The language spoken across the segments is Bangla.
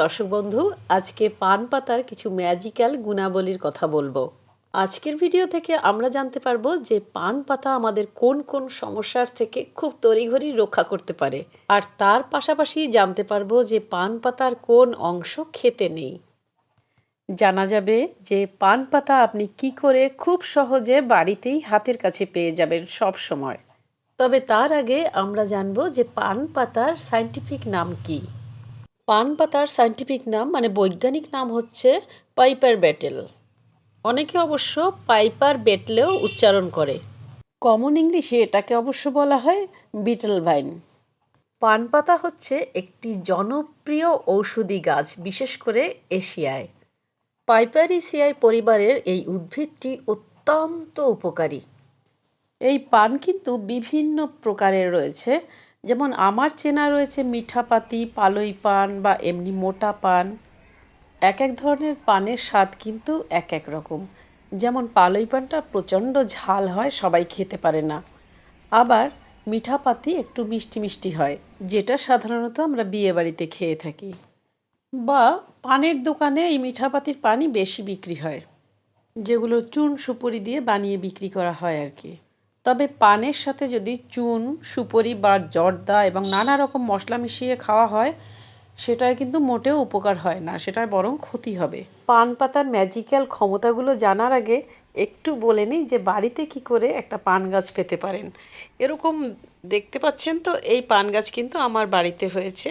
দর্শক বন্ধু, আজকে পান পাতার কিছু ম্যাজিক্যাল গুণাবলীর কথা বলব। আজকের ভিডিও থেকে আমরা জানতে পারব যে পান পাতা আমাদের কোন কোন সমস্যার থেকে খুব তড়িঘড়ি রক্ষা করতে পারে। আর তার পাশাপাশি জানতে পারব যে পান পাতার কোন অংশ খেতে নেই। জানা যাবে যে পান পাতা আপনি কি করে খুব সহজে বাড়িতেই হাতের কাছে পেয়ে যাবেন সব সময়। তবে তার আগে আমরা জানব যে পান পাতার সায়েন্টিফিক নাম কি। পান পাতার সায়েন্টিফিক নাম মানে বৈজ্ঞানিক নাম হচ্ছে পাইপার ব্যাটেল অনেকে অবশ্য পাইপার বেটলেও উচ্চারণ করে। কমন ইংলিশে এটাকে অবশ্য বলা হয় বিটল ভাইন পান পাতা হচ্ছে একটি জনপ্রিয় ঔষধি গাছ, বিশেষ করে এশিয়ায়। পাইপারিসিয়াই পরিবারের এই উদ্ভিদটি অত্যন্ত উপকারী। এই পান কিন্তু বিভিন্ন প্রকারের রয়েছে। যেমন আমার চেনা রয়েছে মিঠাপাতি পালই পান বা এমনি মোটা পান। এক এক ধরনের পানের স্বাদ কিন্তু এক এক রকম। যেমন পালই পানটা প্রচণ্ড ঝাল হয়, সবাই খেতে পারে না। আবার মিঠাপাতি একটু মিষ্টি মিষ্টি হয়, যেটা সাধারণত আমরা বিয়ে বাড়িতে খেয়ে থাকি। বা পানের দোকানে এই মিঠাপাতির পানই বেশি বিক্রি হয়, যেগুলো চুন সুপুরি দিয়ে বানিয়ে বিক্রি করা হয় আর কি। তবে পানের সাথে যদি চুন, সুপরি বা জর্দা এবং নানা রকম মশলা মিশিয়ে খাওয়া হয় সেটায় কিন্তু মোটেও উপকার হয় না সেটায় বরং ক্ষতি হবে। পান পাতার ম্যাজিক্যাল ক্ষমতাগুলো জানার আগে একটু বলে নিই যে বাড়িতে কি করে একটা পান গাছ পেতে পারেন। এরকম দেখতে পাচ্ছেন তো, এই পান গাছ কিন্তু আমার বাড়িতে হয়েছে।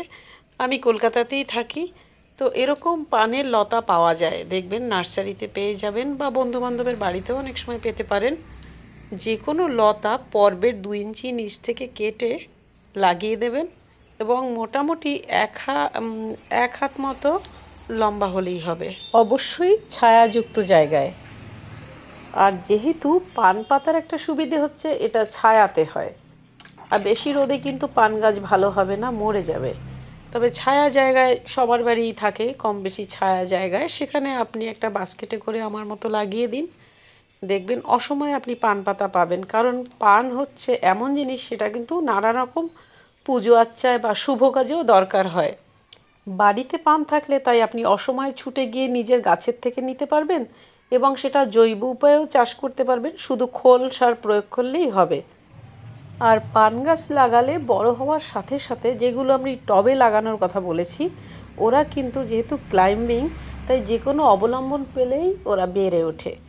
আমি কলকাতাতেই থাকি, তো এরকম পানের লতা পাওয়া যায়। দেখবেন নার্সারিতে পেয়ে যাবেন বা বন্ধুবান্ধবের বাড়িতেও অনেক সময় পেতে পারেন। যে কোনো লতা পর্বের দু ইঞ্চি নিচ থেকে কেটে লাগিয়ে দেবেন এবং মোটামুটি এক হা এক হাত মতো লম্বা হলেই হবে। অবশ্যই ছায়াযুক্ত জায়গায়। আর যেহেতু পান পাতার একটা সুবিধে হচ্ছে এটা ছায়াতে হয়। আর বেশি রোদে কিন্তু পান গাছ ভালো হবে না মরে যাবে। তবে ছায়া জায়গায় সবার বাড়িই থাকে কম বেশি ছায়া জায়গায়। সেখানে আপনি একটা বাস্কেটে করে আমার মতো লাগিয়ে দিন। দেখবেন অসময়ে আপনি পান পাতা পাবেন। কারণ পান হচ্ছে এমন জিনিস, সেটা কিন্তু নানা রকম পুজো আচ্চায় বা শুভ কাজেও দরকার হয়। বাড়িতে পান থাকলে তাই আপনি অসময়ে ছুটে গিয়ে নিজের গাছের থেকে নিতে পারবেন এবং সেটা জৈব উপায়েও চাষ করতে পারবেন। শুধু খোল সার প্রয়োগ করলেই হবে। আর পান গাছ লাগালে বড় হওয়ার সাথে সাথে যেগুলো আমি টবে লাগানোর কথা বলেছি, ওরা কিন্তু যেহেতু ক্লাইম্বিং, তাই যে কোনো অবলম্বন পেলেই ওরা বেড়ে ওঠে।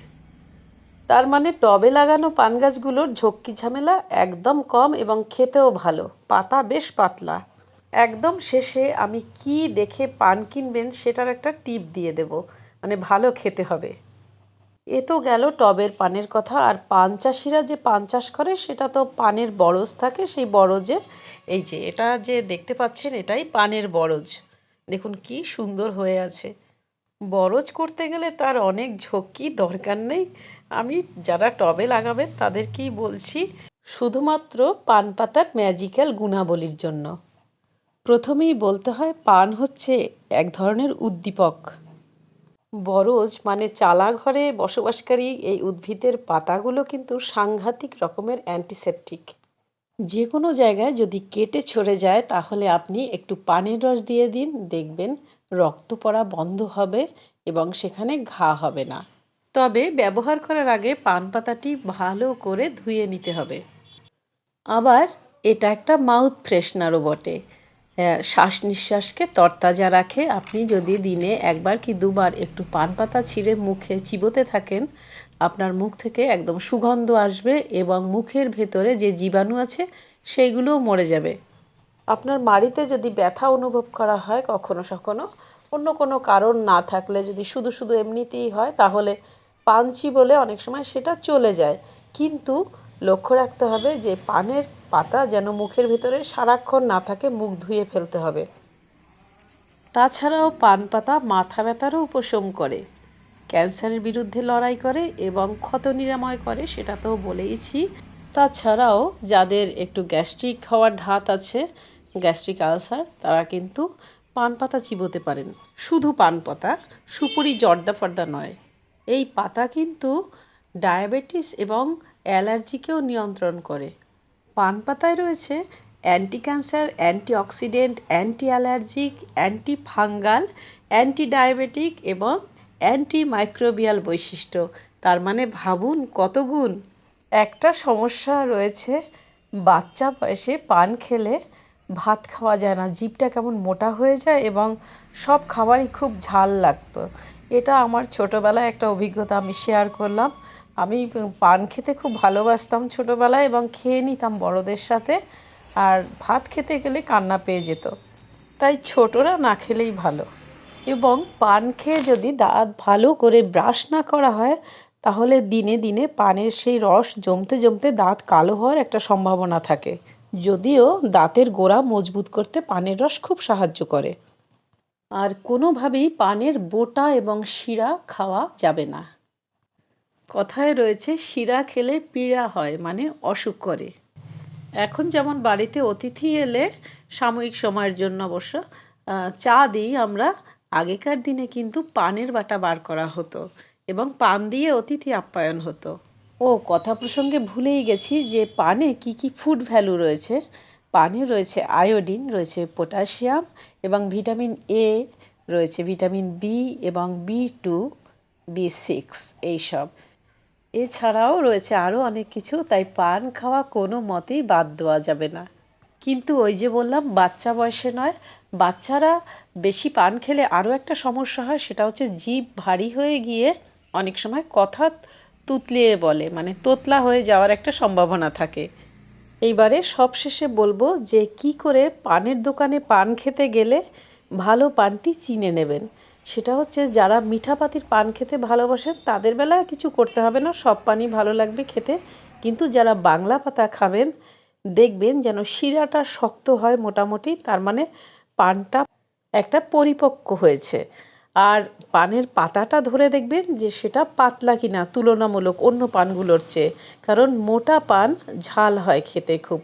তার মানে টবে লাগানো পান গাছগুলোর ঝক্কি ঝামেলা একদম কম এবং খেতেও ভালো। পাতা বেশ পাতলা। একদম শেষে আমি কি দেখে পান কিনবেন সেটার একটা টিপ দিয়ে দেব। মানে ভালো খেতে হবে। এ তো গেল টবের পানের কথা। আর পান চাষিরা যে পান চাষ করে, সেটা তো পানের বরজ থাকে। সেই বরজে এই যে এটা যে দেখতে পাচ্ছেন, এটাই পানের বরজ। দেখুন কি সুন্দর হয়ে আছে। বরজ করতে গেলে তার অনেক ঝক্কি দরকার নেই। আমি যারা টবে লাগাবেন তাদেরকেই বলছি শুধুমাত্র পান পাতার ম্যাজিক্যাল গুণাবলীর জন্য। প্রথমেই বলতে হয় পান হচ্ছে এক ধরনের উদ্দীপক। বরজ মানে চালা ঘরে বসবাসকারী এই উদ্ভিদের পাতাগুলো কিন্তু সাংঘাতিক রকমের অ্যান্টিসেপটিক যে কোনো জায়গায় যদি কেটে ছড়ে যায় তাহলে আপনি একটু পানের রস দিয়ে দিন, দেখবেন রক্ত পড়া বন্ধ হবে এবং সেখানে ঘা হবে না। তবে ব্যবহার করার আগে পান পাতাটি ভালো করে ধুয়ে নিতে হবে। আবার এটা একটা মাউথ ফ্রেশনারও বটে। শ্বাস নিঃশ্বাসকে তরতাজা রাখে। আপনি যদি দিনে একবার কি দুবার একটু পান পাতা ছিঁড়ে মুখে চিবোতে থাকেন, আপনার মুখ থেকে একদম সুগন্ধ আসবে এবং মুখের ভেতরে যে জীবাণু আছে সেইগুলোও মরে যাবে। আপনার মাড়িতে যদি ব্যথা অনুভব করা হয় কখনো সখনো অন্য কোনো কারণ না থাকলে যদি শুধু শুধু এমনিতেই হয়, তাহলে পাঞ্চি বলে অনেক সময় সেটা চলে যায়। কিন্তু লক্ষ্য রাখতে হবে যে পানের পাতা যেন মুখের ভেতরে সারাক্ষণ না থাকে, মুখ ধুয়ে ফেলতে হবে। তাছাড়াও পান পাতা মাথা ব্যথারও উপশম করে। ক্যান্সারের বিরুদ্ধে লড়াই করে এবং ক্ষত নিরাময় করে সেটা তো বলেইছি। তাছাড়াও যাদের একটু গ্যাস্ট্রিক হওয়ার ধাত আছে, গ্যাস্ট্রিক আলসার, তারা কিন্তু পান পাতা চিবোতে পারেন। শুধু পান পাতা, সুপুরি জর্দা ফর্দা নয়। এই পাতা কিন্তু ডায়াবেটিস এবং অ্যালার্জিকেও নিয়ন্ত্রণ করে। পান পাতায় রয়েছে anticancer antioxidant antiallergic antifungal antidiabetic এবং অ্যান্টি মাইক্রোবিয়াল বৈশিষ্ট্য। তার মানে ভাবুন কত গুণ। একটা সমস্যা রয়েছে, বাচ্চা বয়সে পান খেলে ভাত খাওয়া যায় না, জিভটা কেমন মোটা হয়ে যায় এবং সব খাবারই খুব ঝাল লাগতো। এটা আমার ছোটোবেলায় একটা অভিজ্ঞতা আমি শেয়ার করলাম। আমি পান খেতে খুব ভালোবাসতাম ছোটোবেলায় এবং খেয়ে নিতাম বড়দের সাথে। আর ভাত খেতে গেলে কান্না পেয়ে যেত। তাই ছোটরা না খেলেই ভালো। এবং পান খেয়ে যদি দাঁত ভালো করে ব্রাশ না করা হয়, তাহলে দিনে দিনে পানের সেই রস জমতে জমতে দাঁত কালো হওয়ার একটা সম্ভাবনা থাকে। যদিও দাঁতের গোড়া মজবুত করতে পানের রস খুব সাহায্য করে। আর কোনোভাবেই পানের বোটা এবং শিরা খাওয়া যাবে না। কথায় রয়েছে, শিরা খেলে পীড়া হয় মানে অসুখ করে। এখন যেমন বাড়িতে অতিথি এলে সাময়িক সময়ের জন্য অবশ্য চা দিই আমরা, আগেকার দিনে কিন্তু পানের বাটা বার করা হতো এবং পান দিয়ে অতিথি আপ্যায়ন হতো। ও, কথা প্রসঙ্গে ভুলেই গেছি যে পানে কি কি ফুড ভ্যালু রয়েছে পানে রয়েছে, আয়োডিন রয়েছে, পটাশিয়াম এবং ভিটামিন এ রয়েছে, ভিটামিন বি এবং বি টু বি সিক্স এইসব। এছাড়াও রয়েছে আরও অনেক কিছু, তাই পান খাওয়া কোনো মতেই বাদ দেওয়া যাবে না। কিন্তু ওই যে বললাম, বাচ্চা বয়সে নয়, বাচ্চারা বেশি পান খেলে আরও একটা সমস্যা হয়, সেটা হচ্ছে জিভ ভারী হয়ে গিয়ে অনেক সময় কথা তুতলিয়ে বলে মানে তোতলা হয়ে যাওয়ার একটা সম্ভাবনা থাকে। এইবারে সবশেষে বলব যে কি করে পানের দোকানে পান খেতে গেলে ভালো পানটি চিনে নেবেন। সেটা হচ্ছে যারা মিঠা পাতির পান খেতে ভালোবাসেন, তাদের বেলায় কিছু করতে হবে না, সব পানই ভালো লাগবে খেতে। কিন্তু যারা বাংলা পাতা খাবেন, দেখবেন যেন শিরাটা শক্ত হয় মোটামুটি, তার মানে পানটা একটা পরিপক্ক হয়েছে। আর পানের পাতাটা ধরে দেখবেন যে সেটা পাতলা কিনা, তুলনামূলক অন্য পানগুলোর চেয়ে। কারণ মোটা পান ঝাল হয় খেতে খুব।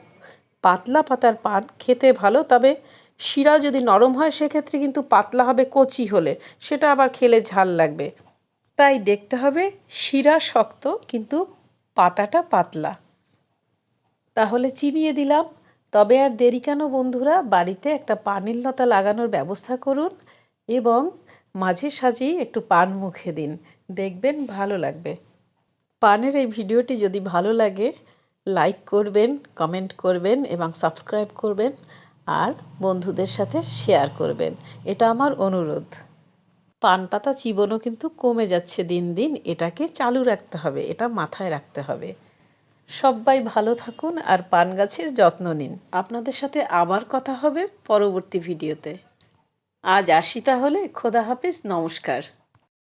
পাতলা পাতার পান খেতে ভালো, তবে শিরা যদি নরম হয় সেক্ষেত্রে কিন্তু পাতলা হবে কচি হলে, সেটা আবার খেলে ঝাল লাগবে। তাই দেখতে হবে শিরা শক্ত, কিন্তু পাতাটা পাতলা। তাহলে চিনিয়ে দিলাম। তবে আর দেরি কেন বন্ধুরা? বাড়িতে একটা পানির লতা লাগানোর ব্যবস্থা করুন এবং মাঝে সাঝেই একটু পান মুখে দিন। দেখবেন ভালো লাগবে। পানের এই ভিডিওটি যদি ভালো লাগে, লাইক করবেন, কমেন্ট করবেন এবং সাবস্ক্রাইব করবেন আর বন্ধুদের সাথে শেয়ার করবেন। এটা আমার অনুরোধ। পান পাতা চিবনও কিন্তু কমে যাচ্ছে দিন দিন। এটাকে চালু রাখতে হবে, এটা মাথায় রাখতে হবে। সবাই ভালো থাকুন আর পান গাছের যত্ন নিন। আপনাদের সাথে আবার কথা হবে পরবর্তী ভিডিওতে। আজ আসি তাহলে খোদা হাফেজ নমস্কার।